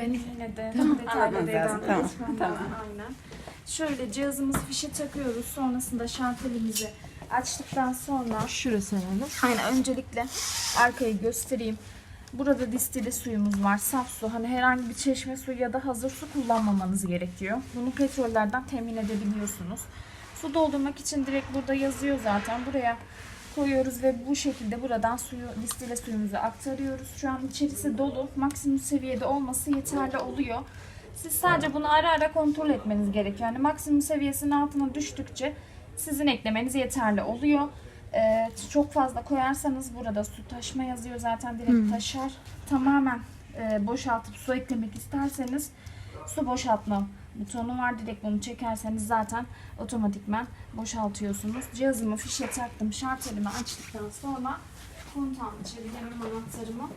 Ben yine de Tamam, detaylı zaten. Tamam, tamam. Aynen. Şöyle cihazımız fişe takıyoruz. Sonrasında şantelimizi açtıktan sonra Şurası herhalde. Aynen öncelikle arkayı göstereyim. Burada distili suyumuz var. Saf su. Hani herhangi bir çeşme suyu ya da hazır su kullanmamanız gerekiyor. Bunu petrollerden temin edebiliyorsunuz. Su doldurmak için direkt burada yazıyor zaten. Buraya koyuyoruz ve bu şekilde buradan suyu distile suyumuzu aktarıyoruz. Şu an içerisi dolu. Maksimum seviyede olması yeterli oluyor. Siz sadece bunu ara ara kontrol etmeniz gerekiyor. Yani maksimum seviyesinin altına düştükçe sizin eklemeniz yeterli oluyor. Ee, çok fazla koyarsanız burada su taşma yazıyor zaten direkt taşar. Tamamen e, boşaltıp su eklemek isterseniz su boşaltma butonu var. Direkt bunu çekerseniz zaten otomatikmen boşaltıyorsunuz. Cihazımı fişe taktım. Şartelimi açtıktan sonra kontağımı çevireyim anahtarımı.